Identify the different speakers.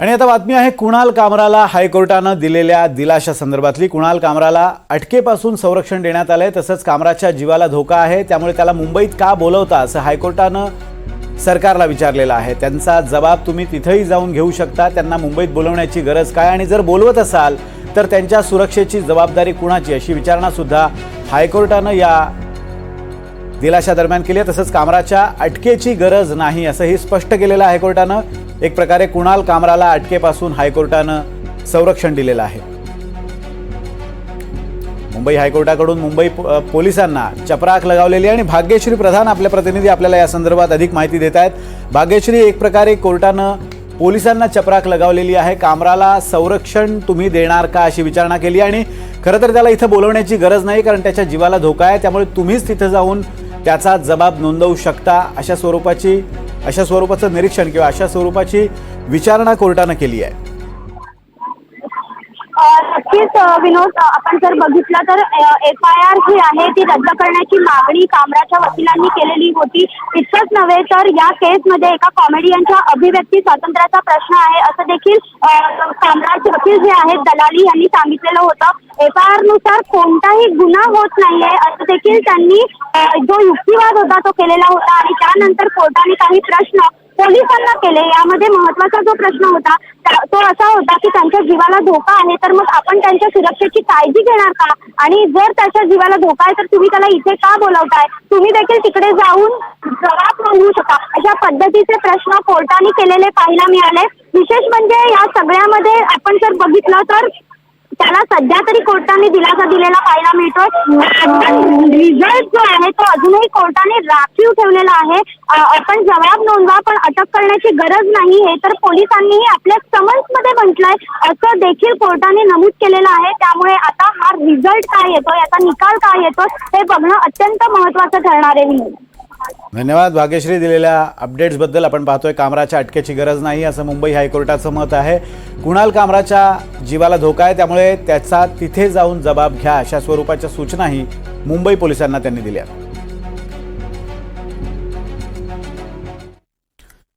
Speaker 1: आणि आता बातमी आहे कुणाल कामराला हायकोर्टानं दिलेल्या दिलाशा संदर्भातली. कुणाल कामराला अटकेपासून संरक्षण देण्यात आलंय तसंच कामराच्या जीवाला धोका आहे त्यामुळे त्याला मुंबईत का बोलवता असं हायकोर्टानं सरकारला विचारलेलं आहे. त्यांचा जबाब तुम्ही तिथंही जाऊन घेऊ शकता त्यांना मुंबईत बोलवण्याची गरज काय? आणि जर बोलवत असाल तर त्यांच्या सुरक्षेची जबाबदारी कुणाची? अशी विचारणासुद्धा हायकोर्टानं या दिलाशा दरम्यान केली आहे. तसंच कामराच्या अटकेची गरज नाही असंही स्पष्ट केलेलं हायकोर्टानं. एक प्रकारे कुणाल कामराला अटकेपासून हायकोर्टानं संरक्षण दिलेलं आहे. मुंबई हायकोर्टाकडून मुंबई पोलिसांना चपराक लगावलेली आणि भाग्यश्री प्रधान आपले प्रतिनिधी आपल्याला या संदर्भात अधिक माहिती देत आहेत. भाग्यश्री एक प्रकारे कोर्टानं पोलिसांना चपराक लगावलेली आहे. कामराला संरक्षण तुम्ही देणार का अशी विचारणा केली आणि खरं तर त्याला इथं बोलवण्याची गरज नाही कारण त्याच्या जीवाला धोका आहे. त्यामुळे तुम्हीच तिथं जाऊन त्याचा जबाब नोंदवू शकता अशा स्वरूपाची अशा स्वरूपाचं निरीक्षण किंवा अशा स्वरूपाची विचारणा कोर्टानं केली आहे.
Speaker 2: नक्कीच विनोद आपण जर बघितलं तर एफ आय आर जी आहे ती रद्द करण्याची मागणी कामराच्या वकिलांनी केलेली होती. इतकंच नव्हे तर या केसमध्ये एका कॉमेडियनच्या अभिव्यक्ती स्वातंत्र्याचा प्रश्न आहे असं देखील कामराचे वकील जे आहेत दलाली यांनी सांगितलेलं होतं. एफ आय आरनुसार कोणताही गुन्हा होत नाहीये असं देखील त्यांनी जो युक्तिवाद होता तो केलेला होता. आणि त्यानंतर कोर्टाने काही प्रश्न पोलिसांना केले. यामध्ये महत्त्वाचा जो प्रश्न होता तो असा होता की त्यांच्या जीवाला धोका आहे तर मग आपण त्यांच्या सुरक्षेची काळजी घेणार का? आणि जर त्याच्या जीवाला धोका आहे तर तुम्ही त्याला इथे का बोलावताय? तुम्ही देखील तिकडे जाऊन जबाब नोंदवू शकता. अशा पद्धतीचे प्रश्न कोर्टाने केलेले पाहायला मिळाले. विशेष म्हणजे या सगळ्यामध्ये आपण जर बघितलं तर त्याला सध्या तरी कोर्टाने दिलासा दिलेला पाहायला मिळतोय. रिझल्ट जो आहे तो अजूनही कोर्टाने राखीव ठेवलेला आहे. आपण जबाब नोंदवा पण अटक करण्याची गरज नाही हे तर पोलिसांनीही आपल्या समन्समध्ये म्हटलंय. असं देखील कोर्टाने नमूद केलेलं आहे. त्यामुळे आता हा रिझल्ट काय येतो याचा निकाल काय येतो हे बघणं अत्यंत महत्वाचं ठरणार आहे.
Speaker 1: धन्यवाद भाग्यश्री दिलेल्या अपडेट्सबद्दल आपण पाहतोय कामराच्या अटकेची गरज नाही असं मुंबई हायकोर्टाचं मत आहे. कुणाल कामराच्या जीवाला धोका आहे त्यामुळे त्याचा तिथे जाऊन जबाब घ्या अशा स्वरूपाच्या सूचनाही मुंबई पोलिसांना त्यांनी दिल्या.